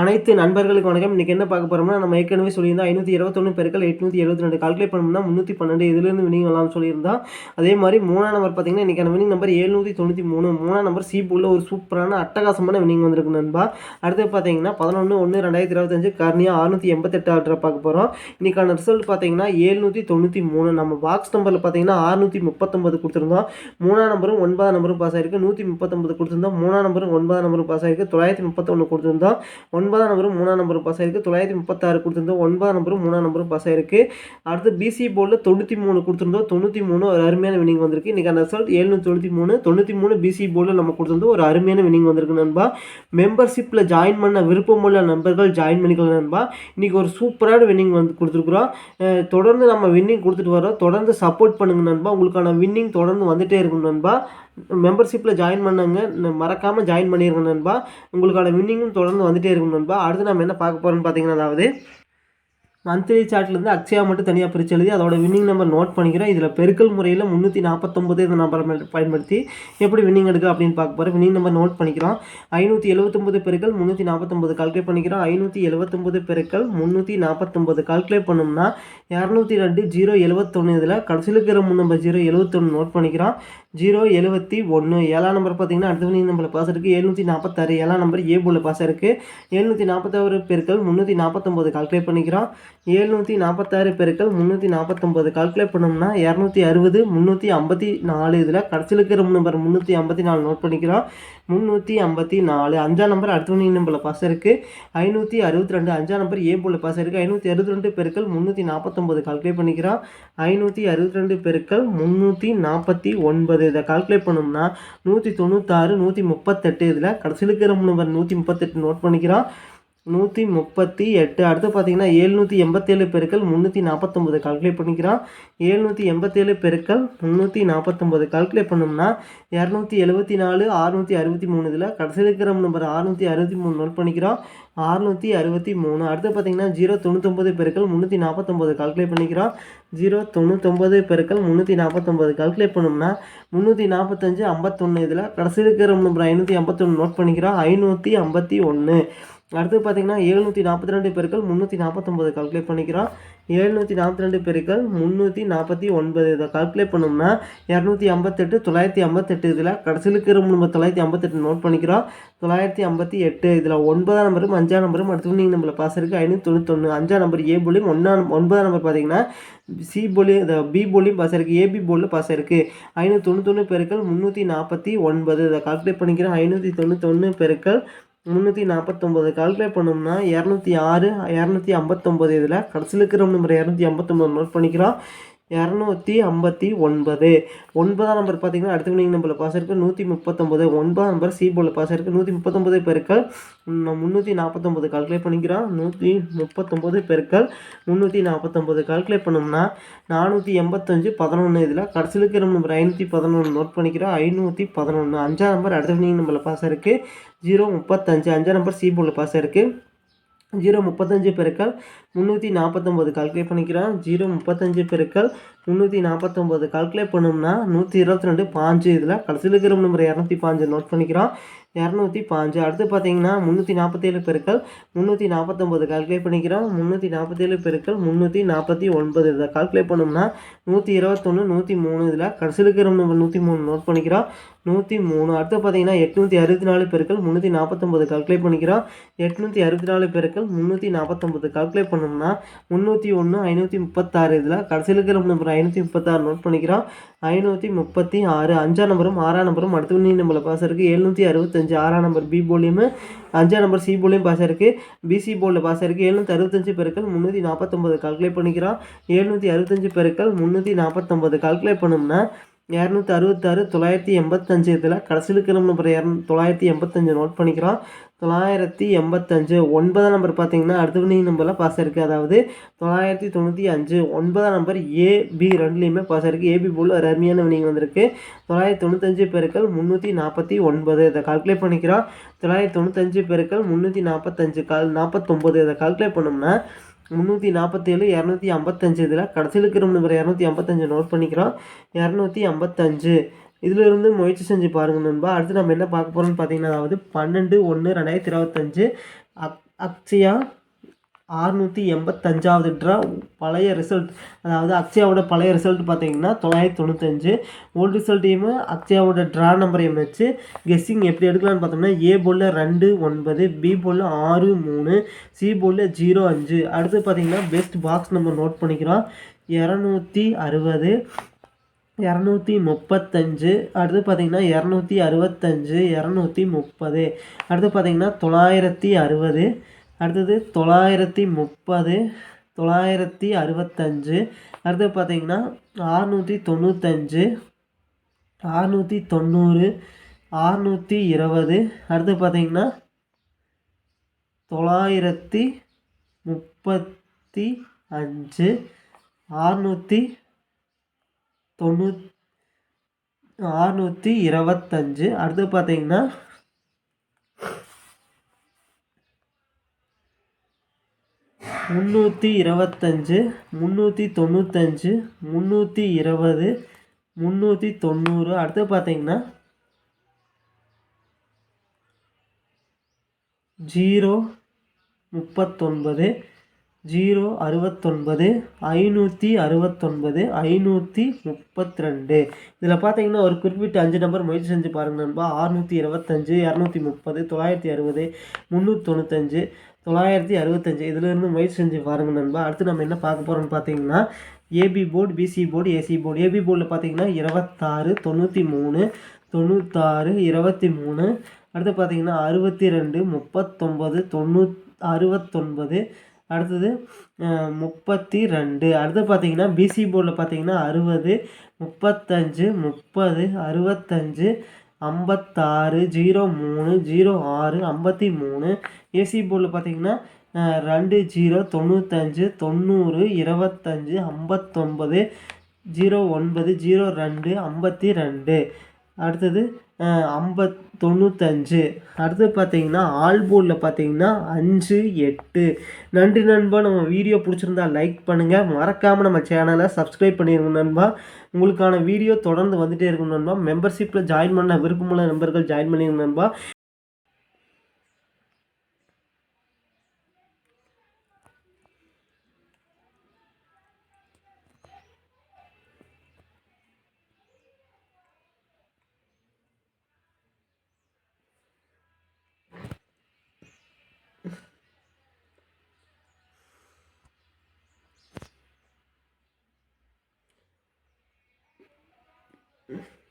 அனைத்து நண்பர்களுக்கு வணக்கம். இன்றைக்கி என்ன பார்க்க போகிறோம்னா நம்ம ஏற்கனவே சொல்லியிருந்தோம் ஐநூற்றி இருபத்தொன்று பெருக்கள் எட்நூற்றி எழுபத்தி ரெண்டு கால்குலேட் பண்ணோம்னா முந்நூற்றி பன்னெண்டு இதுலேருந்து வினிங் வரலாம் சொல்லியிருந்தோம் அதே மாதிரி மூணாம் நம்பர் பார்த்தீங்கன்னா இன்றைக்கான வினிங் நம்பர் எழுநூற்றி தொண்ணூற்றி மூணு. மூணாம் நம்பர் சி உள்ள ஒரு சூப்பரான அட்டகாசமான வினிங் வந்திருக்கு நண்பா. அடுத்து பார்த்தீங்கன்னா பதினொன்று ஒன்று ரெண்டாயிரத்தி இருபத்தஞ்சு கர்னியா அறுநூற்றி எண்பத்தெட்டு ஆர்டரை பார்க்க போகிறோம் இன்றைக்கான ரிசல்ட் பார்த்தீங்கன்னா ஏழ்நூற்றி தொண்ணூற்றி மூணு. நம்ம பாக்ஸ் நம்பரில் பார்த்தீங்கன்னா அறுநூற்றி முப்பத்தொம்பது கொடுத்துருந்தோம். மூணாம் நம்பரும் ஒன்பதாம் நம்பரும் பாஸ் ஆயிருக்கு. நூற்றி முப்பத்தொம்பது கொடுத்துருந்தோம். மூணாம் நம்பரும் ஒன்பதாம் நம்பரும் பாஸ் ஆயிருக்கு. தொள்ளாயிரத்தி முப்பத்தொன்று கொடுத்துருந்தோம். ஒன்பதாம் நம்பரும் மூணாம் நம்பரும் பசங்க இருக்குது தொள்ளாயிரத்தி முப்பத்தாறு கொடுத்துருந்தோம். ஒன்பதாம் நம்பரும் மூணாம் நம்பரும் பசங்க இருக்குது அடுத்து பிசி போர்டில் தொண்ணூற்றி மூணு கொடுத்துருந்தோம். தொண்ணூற்றி மூணு ஒரு அருமையான வினிங் வந்திருக்கு. இன்றைக்கி அந்த ரிசல்ட் ஏழ்நூற்றி தொண்ணூற்றி மூணு தொண்ணூற்றி மூணு பிசி போர்டில் நம்ம கொடுத்துருந்தோம். ஒரு அருமையான வினிங் வந்திருக்கு நண்பா. மெம்பர்ஷிப்பில் ஜாயின் பண்ண விருப்பமுள்ள நண்பர்கள் ஜாயின் பண்ணிக்கலாம் நண்பா. இன்றைக்கி ஒரு சூப்பரான வின்னிங் வந்து கொடுத்துருக்குறோம். தொடர்ந்து நம்ம வின்னிங் கொடுத்துட்டு வரோம் தொடர்ந்து சப்போர்ட் பண்ணுங்க நண்பா. உங்களுக்கான வின்னிங் தொடர்ந்து வந்துகிட்டே இருக்கும் நண்பா. மெம்பர்ஷிப்பில் ஜாயின் பண்ணுங்க. மறக்காமல் ஜாயின் பண்ணிடுங்க நண்பா. உங்களுக்கான வின்னிங்கும் தொடர்ந்து வந்துட்டே இருக்கும் நண்பா. அடுத்து நம்ம என்ன பார்க்க போகிறோம்னு பார்த்தீங்கன்னா அதாவது மந்த்லி சார்ட்லேருந்து அக்ஷயா மட்டும் தனியாக பிரித்து எழுதி அதோட வின்னிங் நம்பர் நோட் பண்ணிக்கிறோம் இதில் பெருக்கல் முறையில் முந்நூற்றி நாற்பத்தொம்பது இந்த நம்பரை பயன்படுத்தி எப்படி வின்னிங் எடுக்க அப்படின்னு பார்க்க போகிறோம் வின்னிங் நம்பர் நோட் பண்ணிக்கிறோம். ஐநூற்றி எழுபத்தொம்பது பெருக்கள் முந்நூற்றி நாற்பத்தொம்பது கால்குலேட் பண்ணிக்கிறோம். ஐநூற்றி எழுபத்தொம்பது பெருக்கள் முந்நூற்றி நாற்பத்தொம்பது கால்குலேட் பண்ணோம்னா இரநூத்தி ரெண்டு ஜீரோ எழுபத்தொன்று இதில் கடைசியில் இருக்கிற முன் நம்பர் ஜீரோ எழுபத்தொன்று நோட் பண்ணிக்கிறோம். ஜீரோ எழுபத்தி ஒன்று ஏழாம் நம்பர் பார்த்தீங்கன்னா அடுத்த வினிங் நம்பரில் பாஸ் இருக்குது எழுநூற்றி நாற்பத்தாறு ஏழாம் நம்பர் ஏ பாஸ் இருக்குது எழுநூற்றி நாற்பத்தாறு பெருக்கள் முந்நூற்றி நாற்பத்தொம்பது கால்குலேட் பண்ணிக்கிறோம். ஏழ்நூற்றி நாற்பத்தாறு பெருக்கள் முந்நூற்றி நாற்பத்தொம்பது கால்குலேட் பண்ணோம்னா இரநூத்தி அறுபது முந்நூற்றி ஐம்பத்தி நாலு. இதில் கடைசியில் இருக்கிற நம்பர் முந்நூற்றி ஐம்பத்தி நாலு நோட் பண்ணிக்கிறோம். முந்நூற்றி ஐம்பத்தி நாலு. அஞ்சாம் நம்பர் அடுத்தவணி நம்பரில் பாஸ் இருக்குது ஐநூற்றி அறுபத்தி ரெண்டு அஞ்சாம் நம்பர் ஏ போல பாஸ் இருக்குது ஐநூற்றி அறுபத்தி ரெண்டு பெருக்கள் முந்நூற்றி நாற்பத்தொம்பது கால்குலேட் பண்ணிக்கிறோம். ஐநூற்றி அறுபத்தி ரெண்டு பெருக்கள் முந்நூற்றி நாற்பத்தி ஒன்பது. இதை கால்குலேட் பண்ணோம்னா நூற்றி தொண்ணூத்தாறு நூற்றி முப்பத்தெட்டு. இதில் கடைசியில் இருக்கிற நம்பர் நூற்றி முப்பத்தெட்டு நோட் பண்ணிக்கிறோம். நூற்றி முப்பத்தி எட்டு. அடுத்து பார்த்தீங்கன்னா ஏழ்நூற்றி எண்பத்தேழு பெருக்கள் முந்நூற்றி நாற்பத்தொம்பது. கால்குலேட் பண்ணிக்கிறான். ஏழ்நூற்றி எண்பத்தேழு பெருக்கள் முந்நூற்றி நாற்பத்தொம்பது. கால்குலேட் பண்ணோம்னா இரநூத்தி எழுபத்தி நாலு அறுநூற்றி அறுபத்தி மூணு. இதில் கடைசியில் இருக்கிற நம்பர் அறுநூற்றி அறுபத்தி மூணு நோட் பண்ணிக்கிறோம் அறுநூற்றி அறுபத்தி மூணு. அடுத்து பார்த்தீங்கன்னா ஜீரோ தொண்ணூத்தொம்பது பெருக்கள் முந்நூற்றி நாற்பத்தொம்பது. கால்குலேட் பண்ணிக்கிறோம் ஜீரோ தொண்ணூத்தொம்பது பெருக்கள் முந்நூற்றி நாற்பத்தொம்பது. கால்குலேட் பண்ணோம்னா முந்நூற்றி நாற்பத்தஞ்சு ஐம்பத்தொன்று இதில் கடைசியில் இருக்கிற நம்பர் ஐநூற்றி ஐம்பத்தொன்று நோட் பண்ணிக்கிறோம் ஐநூற்றி ஐம்பத்தி ஒன்று அடுத்து பார்த்தீங்கன்னா எழுநூற்றி நாற்பத்தி ரெண்டு பெருக்கள் முந்நூற்றி நாற்பத்தொம்பது கால்குலேட் பண்ணிக்கிறோம். எழுநூற்றி நாற்பத்தி ரெண்டு பெருக்கள் முந்நூற்றி நாற்பத்தி ஒன்பது இதை கால்குலேட் பண்ணோம்னா இரநூத்தி ஐம்பத்தெட்டு தொள்ளாயிரத்தி ஐம்பத்தெட்டு இதில் கடைசியில் இருக்கிற நம்ம தொள்ளாயிரத்தி ஐம்பத்தெட்டு நோட் பண்ணிக்கிறோம். தொள்ளாயிரத்தி ஐம்பத்தி எட்டு இதில் ஒன்பதாம் நம்பரும் அஞ்சாம் நம்பரும் அடுத்து நீங்கள் நம்மள பாஸ் இருக்குது ஐநூற்றி தொண்ணூத்தொன்று அஞ்சாம் நம்பர் ஏ போலியும் ஒன்றாம் ஒன்பதாம் நம்பர் பார்த்தீங்கன்னா சி போலி இந்த பி போலியும் பாஸ் இருக்குது ஏபி போலில் பாஸ் இருக்குது ஐநூற்றி தொண்ணூத்தொன்று பெருக்கள் முந்நூற்றி நாற்பத்தி ஒன்பது இதை கால்குலேட் பண்ணிக்கிறோம். ஐநூற்றி தொண்ணூத்தொன்று பெருக்கள் முந்நூற்றி நாற்பத்தொம்பது கால்குலேட் பண்ணோம்னா இரநூத்தி ஆறு இரநூத்தி ஐம்பத்தொம்பது இதில். கடைசியில் இருக்கிற நம்பர் இரநூத்தி ஐம்பத்தொம்பது நோட் பண்ணிக்கிறோம். இரநூத்தி ஐம்பத்தி ஒன்பது. ஒன்பதாம் நம்பர் பார்த்தீங்கன்னா அடுத்த வினிங் நம்பரில் பாஸ் இருக்குது நூற்றி முப்பத்தொம்பது ஒன்பதாம் நம்பர் சி போர்டில் பாஸ் இருக்குது நூற்றி முப்பத்தொம்பது பெருக்கள் முந்நூற்றி நாற்பத்தொம்பது கால்குலேட் பண்ணிக்கிறோம் நூற்றி முப்பத்தொம்பது பெருக்கள் முந்நூற்றி நாற்பத்தொம்பது கால்குலேட் பண்ணோம்னா நானூற்றி எண்பத்தஞ்சு பதினொன்று இதில் கடைசியில் இருக்கிற நம்பர் ஐநூற்றி பதினொன்று நோட் பண்ணிக்கிறோம் ஐநூற்றி பதினொன்று அஞ்சாம் நம்பர் அடுத்த வினிங் நம்பரில் பாஸ் இருக்குது ஜீரோ முப்பத்தஞ்சு. அஞ்சாம் நம்பர் சி போர்டில் பாஸ் இருக்குது ஜீரோ முப்பத்தஞ்சு பெருக்கள் முந்நூற்றி நாற்பத்தொம்போது கால்குலேட் பண்ணிக்கிறோம் ஜீரோ முப்பத்தஞ்சு பெருக்கள் முந்நூற்றி நாற்பத்தொம்போது கால்குலேட் பண்ணோம்னா நூற்றி இருபத்தி ரெண்டு பாஞ்சு. இதில் கடைசியில் இருக்கிற நம்பர் இரநூத்தி பாஞ்சு நோட் பண்ணிக்கிறோம். இரநூத்தி பாஞ்சு. அடுத்து பார்த்தீங்கன்னா முந்நூற்றி நாற்பத்தேழு பெருக்கள் முந்நூற்றி நாற்பத்தொம்பது கால்குலேட் பண்ணிக்கிறோம். முந்நூற்றி நாற்பத்தேழு பெருக்கள் முந்நூற்றி நாற்பத்தி ஒன்பது. இதில் கால்குலேட் பண்ணோம்னா நூற்றி இருபத்தொன்று நூற்றி மூணு. இதில் கடைசியில் இருக்கிற நம்பர் நூற்றி மூணு நோட் பண்ணிக்கிறோம். நூற்றி மூணு. அடுத்து பார்த்தீங்கன்னா எட்நூற்றி அறுபத்தி நாலு பெருக்கள் முந்நூற்றி நாற்பத்தொம்பது கால்குலேட் பண்ணிக்கிறோம். எட்நூற்றி அறுபத்தி நாலு பெருக்கள் முந்நூற்றி நாற்பத்தொம்பது கால்குலேட் பண்ணோம்னா முந்நூற்றி ஒன்று ஐநூற்றி முப்பத்தாறு இதில் கடைசியில் இருக்கிற நம்பர் ஐநூற்றி முப்பத்தாறு நோட் பண்ணிக்கிறோம். ஐநூற்றி முப்பத்தி ஆறு அஞ்சாம் நம்பரும் ஆறாம் நம்பரும் அடுத்து நீ நம்பரில் பாஸ் இருக்குது எழுநூற்றி அறுபத்தஞ்சு ஆறாம் நம்பர் பி போலியும் அஞ்சாம் நம்பர் சி போலியும் பாஸ் இருக்குது பிசி போலில் பாஸ் இருக்குது எழுநூற்றி அறுபத்தஞ்சு பெருக்கள் முந்நூற்றி நாற்பத்தொம்பது கால்குலேட் பண்ணிக்கிறோம். எழுநூற்றி அறுபத்தஞ்சு பெருக்கள் முந்நூற்றி நாற்பத்தொம்பது கால்குலேட் பண்ணோம்னா இரநூத்தி அறுபத்தாறு தொள்ளாயிரத்தி எண்பத்தஞ்சு இதில் கடைசியில் இருக்கிற நம்பர் இரநூ தொள்ளாயிரத்தி எண்பத்தஞ்சு நோட் பண்ணிக்கிறோம். தொள்ளாயிரத்தி எண்பத்தஞ்சு ஒன்பதாம் நம்பர் பார்த்தீங்கன்னா அடுத்த வினிங் நம்பரில் பாஸ் இருக்குது அதாவது தொள்ளாயிரத்தி தொண்ணூற்றி அஞ்சு ஒன்பதாம் நம்பர் ஏபி ரெண்டுலேயுமே பாஸ் இருக்குது ஏபி போல் ஒரு அருமையான வினிங் வந்திருக்கு. தொள்ளாயிரத்தி தொண்ணூத்தஞ்சு பேருக்கள் முந்நூற்றி நாற்பத்தி ஒன்பது. இதை கால்குலேட் பண்ணிக்கிறோம். தொள்ளாயிரத்தி தொண்ணூத்தஞ்சு பேருக்கள் முந்நூற்றி நாற்பத்தஞ்சு கால் நாற்பத்தொம்பது. இதை கால்குலேட் பண்ணோம்னா முந்நூற்றி நாற்பத்தேழு இரநூத்தி ஐம்பத்தஞ்சு. இதில் கடைசியில் இருக்கிற நம்பர் இரநூத்தி ஐம்பத்தஞ்சு நோட் பண்ணிக்கிறோம். இரநூத்தி ஐம்பத்தஞ்சு. இதிலிருந்து முயற்சி செஞ்சு பாருங்க நண்பா. அடுத்து நம்ம என்ன பார்க்க போகிறோம்னு பார்த்தீங்கன்னா அதாவது பன்னெண்டு ஒன்று ரெண்டாயிரத்தி இருபத்தஞ்சு. அக் அக்ஷயா ஆறுநூற்றி எண்பத்தஞ்சாவது ட்ரா பழைய ரிசல்ட் அதாவது அக்ஷயாவோட பழைய ரிசல்ட் பார்த்தீங்கன்னா தொள்ளாயிரத்தி தொண்ணூத்தஞ்சு. ஓல்டு ரிசல்ட்டையும் அக்ஷயாவோட ட்ரா நம்பரையும் வச்சு கெஸ்ஸிங் எப்படி எடுக்கலாம்னு பார்த்தோம்னா ஏ போலில் ரெண்டு ஒன்பது பி போலில் ஆறு மூணு சி போலில் ஜீரோ அஞ்சு. அடுத்து பார்த்தீங்கன்னா பெஸ்ட் பாக்ஸ் நம்ம நோட் பண்ணிக்கிறோம். இரநூத்தி அறுபது இரநூத்தி முப்பத்தஞ்சு. அடுத்து பார்த்தீங்கன்னா இரநூத்தி அறுபத்தஞ்சு இரநூத்தி முப்பது. அடுத்து பார்த்தீங்கன்னா தொள்ளாயிரத்தி அறுபது. அடுத்தது தொள்ளாயிரத்தி முப்பது தொள்ளாயிரத்தி அறுபத்தஞ்சு. அடுத்து பார்த்தீங்கன்னா ஆறுநூற்றி தொண்ணூத்தஞ்சு ஆறுநூற்றி தொண்ணூறு ஆறுநூற்றி இருபது. அடுத்து பார்த்தீங்கன்னா தொள்ளாயிரத்தி முப்பத்தி அஞ்சு ஆறுநூற்றி தொண்ணூ ஆறுநூற்றி இருபத்தஞ்சு. அடுத்து பார்த்தீங்கன்னா முந்நூற்றி இருபத்தஞ்சு முந்நூற்றி தொண்ணூத்தஞ்சு முந்நூற்றி இருபது முந்நூற்றி தொண்ணூறு. அடுத்து பார்த்தீங்கன்னா ஜீரோ முப்பத்தொன்பது ஜீரோ அறுபத்தொன்பது ஐநூற்றி அறுபத்தொன்பது ஐநூற்றி முப்பத்தி ரெண்டு இதில் பார்த்தீங்கன்னா ஒரு குறிப்பிட்ட அஞ்சு நம்பர் முயற்சி செஞ்சு பாருங்கள் நண்பா. அறுநூற்றி இருபத்தஞ்சு இரநூத்தி முப்பது தொள்ளாயிரத்தி அறுபது முந்நூற்றி தொண்ணூத்தஞ்சு தொள்ளாயிரத்தி அறுபத்தஞ்சு. இதிலிருந்து முயற்சி செஞ்சு பாருங்க நண்பா. அடுத்து நம்ம என்ன பார்க்க போகிறோம்னு பார்த்தீங்கன்னா AB board BC board AC board AB போர்டில் பார்த்தீங்கன்னா இருபத்தாறு தொண்ணூற்றி மூணு தொண்ணூத்தாறு இருபத்தி மூணு அடுத்து பார்த்தீங்கன்னா அறுபத்தி ரெண்டு முப்பத்தொம்பது தொண்ணூ அறுபத்தொன்பது. அடுத்தது முப்பத்தி ரெண்டு அடுத்து பார்த்தீங்கன்னா பிசி போர்டில் பார்த்தீங்கன்னா அறுபது முப்பத்தஞ்சு முப்பது அறுபத்தஞ்சு. ஐம்பத்தாறு ஜீரோ மூணு ஜீரோ ஆறு ஐம்பத்தி மூணு ஏசி போர்டில் பார்த்தீங்கன்னா ரெண்டு ஜீரோ தொண்ணூத்தஞ்சு தொண்ணூறு இருபத்தஞ்சு ஐம்பத்தொம்பது ஜீரோ ஒன்பது ஜீரோ ரெண்டு ஐம்பத்தி ரெண்டு. அடுத்தது ஐம்பத் தொண்ணூத்தஞ்சு. அடுத்து பார்த்தீங்கன்னா ஆல்போர்டில் பார்த்தீங்கன்னா அஞ்சு எட்டு. நன்றி நண்பா. நம்ம வீடியோ பிடிச்சிருந்தா லைக் பண்ணுங்கள் மறக்காமல் நம்ம சேனலை சப்ஸ்கிரைப் பண்ணிடுங்க நண்பா. உங்களுக்கான வீடியோ தொடர்ந்து வந்துட்டே இருக்கும் நண்பா. மெம்பர்ஷிப்பில் ஜாயின் பண்ண விருப்பமுள்ள நண்பர்கள் ஜாயின் பண்ணிடுங்க நண்பா. Oof.